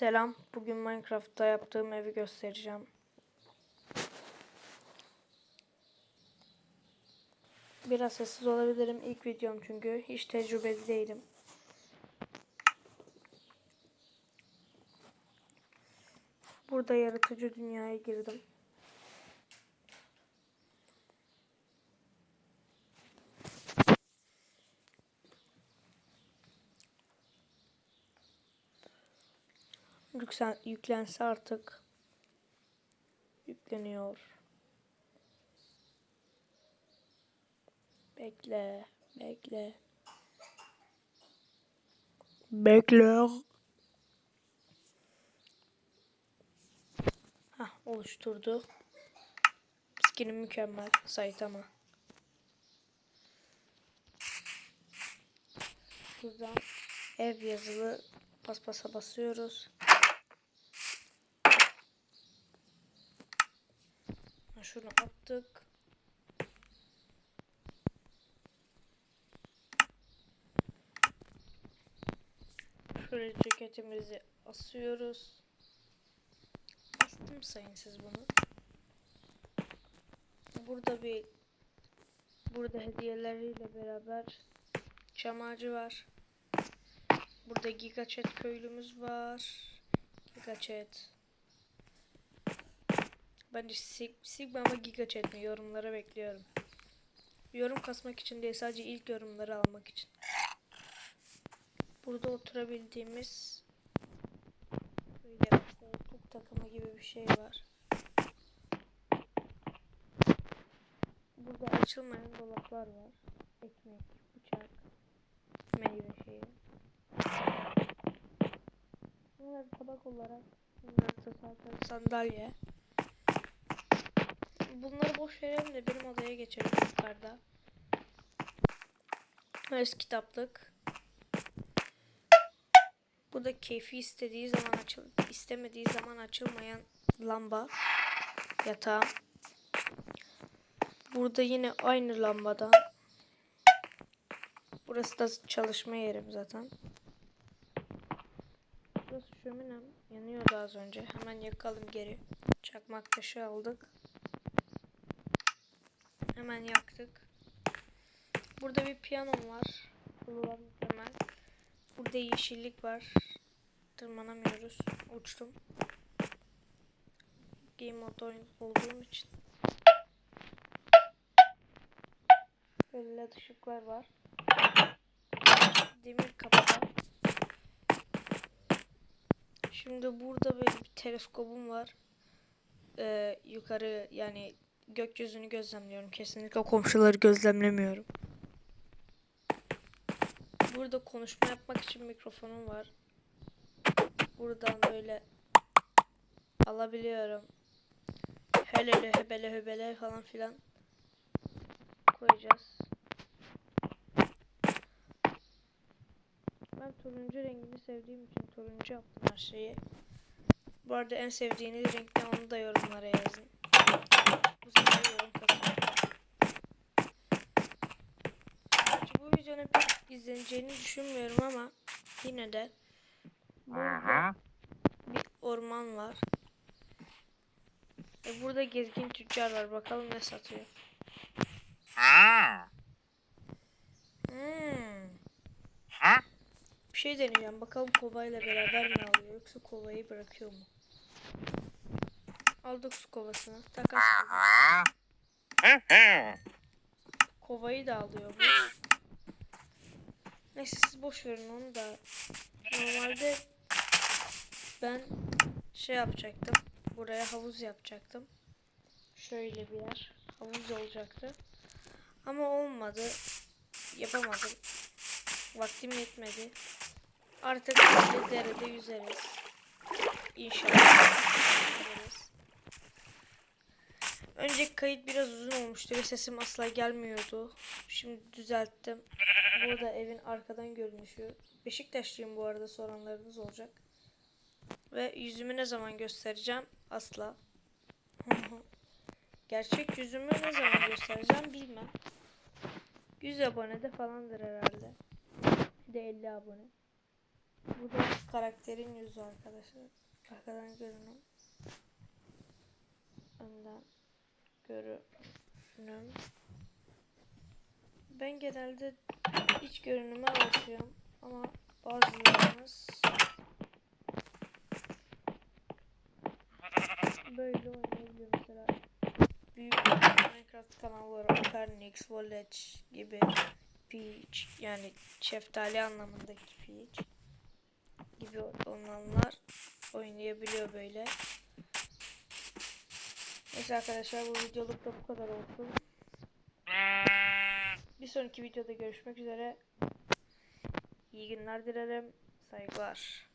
Selam. Bugün Minecraft'ta yaptığım evi göstereceğim. Biraz sessiz olabilirim ilk videom çünkü hiç tecrübeli değilim. Burada yaratıcı dünyaya girdim. Yüklen, yüklense artık yükleniyor. Bekle, bekle. Bekle. Hah, oluşturdu. Skinim mükemmel. Saitama. Buradan ev yazılı paspasa basıyoruz. Şunu attık. Şöyle ceketimizi asıyoruz. Astım sayın siz bunu. Burada bir burada hediyeleriyle beraber ağacı var. Burada Gigaçet köylümüz var. Gigaçet. Bence Sig Sigma ama Gigaçet mi? Yorumlara bekliyorum. Yorum kasmak için değil sadece ilk yorumları almak için. Burada oturabildiğimiz böyle koltuk takımı gibi bir şey var. Burada açılmayan dolaplar var. Ekmek, bıçak, meyve şeyi. Bunlar tabak olarak bunlar da sandalye. Bunları boş verelim de benim odaya geçelim yukarıda. Öz kitaplık. Bu da keyfi istediği zaman açıl istemediği zaman açılmayan lamba yatağı. Burada yine aynı lambadan. Burası da çalışma yerim zaten. Burası şöminem. Yanıyordu az önce. Hemen yakalım geri. Çakmak taşı aldık. Hemen yaktık. Burada bir piyanom var. Hemen. Burada yeşillik var. Tırmanamıyoruz. Uçtum. Game mode olduğum için. Böyle led ışıklar var. Demir kapıda. Şimdi burada böyle bir teleskobum var. Ee, yukarı yani gökyüzünü gözlemliyorum. Kesinlikle komşuları gözlemlemiyorum. Burada konuşma yapmak için mikrofonum var. Buradan böyle alabiliyorum. Helele hebele hebele falan filan koyacağız. Ben turuncu rengini sevdiğim için turuncu yaptım her şeyi. Bu arada en sevdiğiniz renk ne onu da yorumlara yazın. Bu sefer yorum. Gerçi bu videonun pek izleneceğini düşünmüyorum ama yine de burada bir orman var. E burada gezgin tüccar var. Bakalım ne satıyor. Hmm. Bir şey deneyeceğim. Bakalım kovayla beraber mi alıyor yoksa kovayı bırakıyor mu? Aldık su kovasını. Takas kova. Kovayı da alıyor bu. Neyse siz boş verin onu da. Normalde ben şey yapacaktım. Buraya havuz yapacaktım. Şöyle bir yer. Havuz olacaktı. Ama olmadı. Yapamadım. Vaktim yetmedi. Artık derede yüzeriz. İnşallah. Önceki kayıt biraz uzun olmuştu ve sesim asla gelmiyordu. Şimdi düzelttim. Burada evin arkadan görünüşü. Beşiktaşlıyım bu arada soranlarınız olacak. Ve yüzümü ne zaman göstereceğim? Asla. Gerçek yüzümü ne zaman göstereceğim bilmem. 100 abonede falandır herhalde. Bir de 50 abone. Bu da karakterin yüzü arkadaşlar. Arkadan görünüm. Önden görünüm. Ben genelde iç görünüme alışıyorum ama bazılarınız böyle oynayabiliyor mesela büyük Minecraft kanalları Opernix, Volage gibi Peach yani şeftali anlamındaki Peach gibi olanlar oynayabiliyor böyle. Neyse arkadaşlar bu videoluk da bu kadar olsun. Bir sonraki videoda görüşmek üzere. İyi günler dilerim. Saygılar.